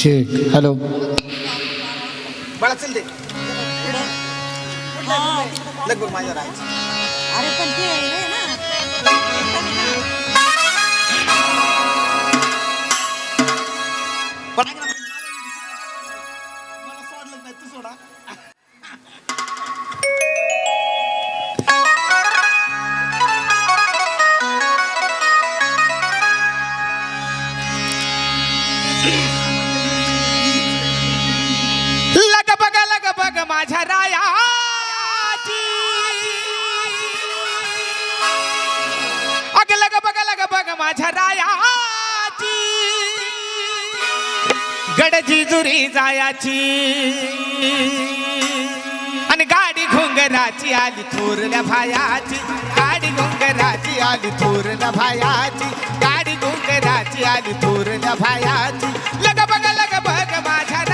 Check hello. अरे पण ते बग अग लग बग लग बग माझ्या रायाची गडजी जुरी जायाची. आणि गाडी घोंगराची आली थोरल्या भायाची. गाडी घोंगराची आली थोरल्या भायाची. गाडी घोंगराची आली थोरल्या भायाची. लग बग लग बग माझ्या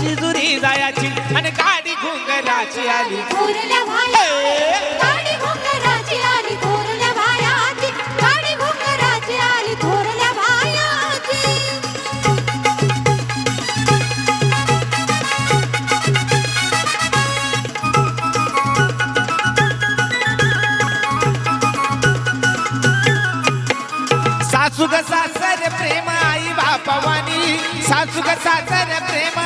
गडजी जुरी जायाची आणि गाडी घोंगराची आली. थोरल्या भायाची गाडी घोंगराची आली. थोरल्या भायाची गाडी घोंगराची आली. थोरल्या भायाची. सासू ग सासर प्रेम आई बापवानी. सासू ग सासर प्रेम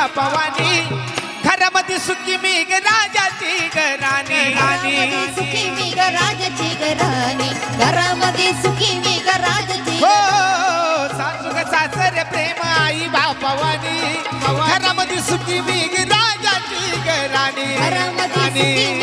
आई बापवानी घरामध्ये सुखी मी ग राजाची ग राणी. सुखी मी ग राजाची ग राणी. घरामध्ये सुखी मी ग राजाची हो सासू ग सासर प्रेम आई बापवानी घरामध्ये सुखी मी ग राजाची ग राणी. घरामध्ये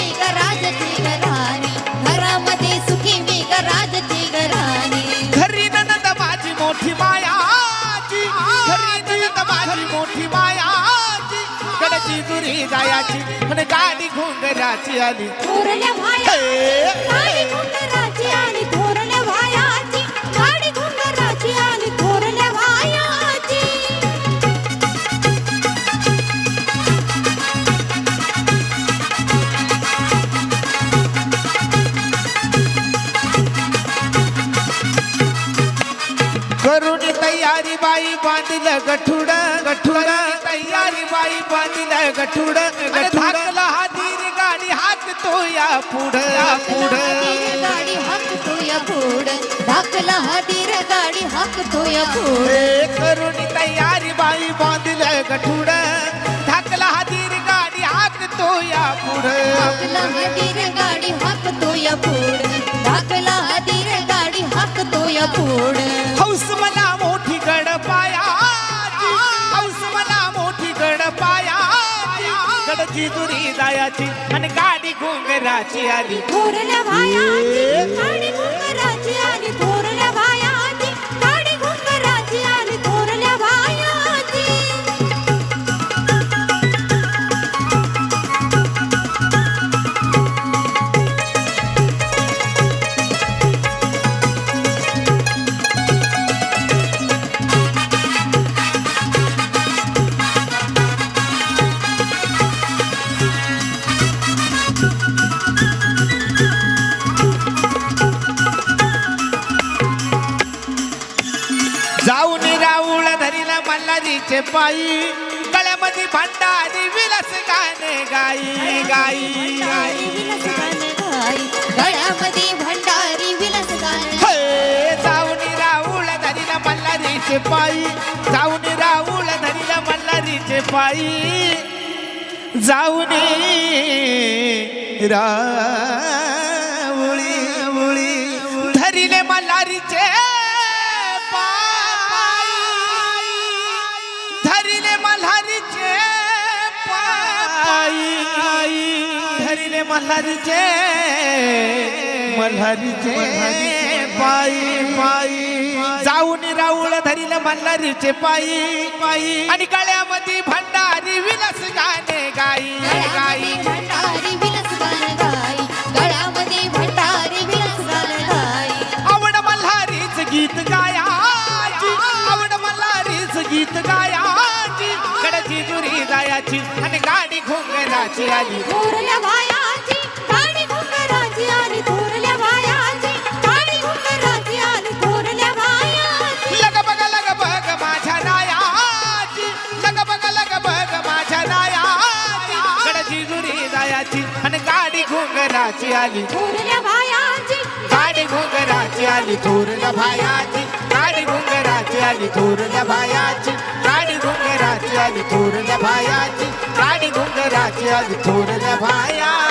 जायाची. पण गाडी घोंगराची आली. थोरल्या भायाची. गाडी घोंगराची आली थोरल्या भायाची. गाडी घोंगराची आली थोरल्या भायाची. करून तैयारी बाई बाँध ल गठुड़ा गठुड़ा। तैयारी बाई बाँध ल गठुड़ा गठुड़ा। हादीर गाड़ी हाथ तो या पुड़ पुड़ गाड़ी हाक तो या पुड़ धाकला हादीर गाड़ी हाक तो या पुड़ करुणी तैयारी बाई बाँध ल गठुड़ा। धाकला हादीर गाड़ी हाथ तो या पुड़ धाकला हादीर गाड़ी हाथ तो या पुड़ धाकला हादीर गाड़ी हाथ तो या पुड़ माझी दुरी जायाची आणि गाडी घोंगराची आली. मल्हारीचे पायी गळ्यामध्ये भांडारी विलास गाणे गाई गाई गळ्यामध्ये भंडारी विलास गाणं हे जाऊन राऊळ धरीला मल्हारीचे पायी जाऊन राऊळ धरीला मल्हारीचे पायी. जाऊन राऊळी मल्हारीचे मल्हारीचे पायी पायी. जाऊन राऊळ धरिले मल्हारीचे पायी पायी. आणि गळ्यामध्ये भंडारी विलास गाणे गाई गाई. गळ्यामध्ये भंडारी विलास गाणं गाई गळ्यामध्ये भंडारी विलास गाणं गाई. आवड मल्हारीच गीत आवड मल्हारीच गीत गायाची. कडची जुरी जायाची आणि गाडी घोंगराची आली. घोंगराची आली. थोरल्या भायाची गाडी घोंगराची आली थोरल्या भायाची गाडी घोंगराची आली थोरल्या भायाची गाडी घोंगराची आली थोरल्या भायाची गाडी घोंगराची आली थोरल्या भाया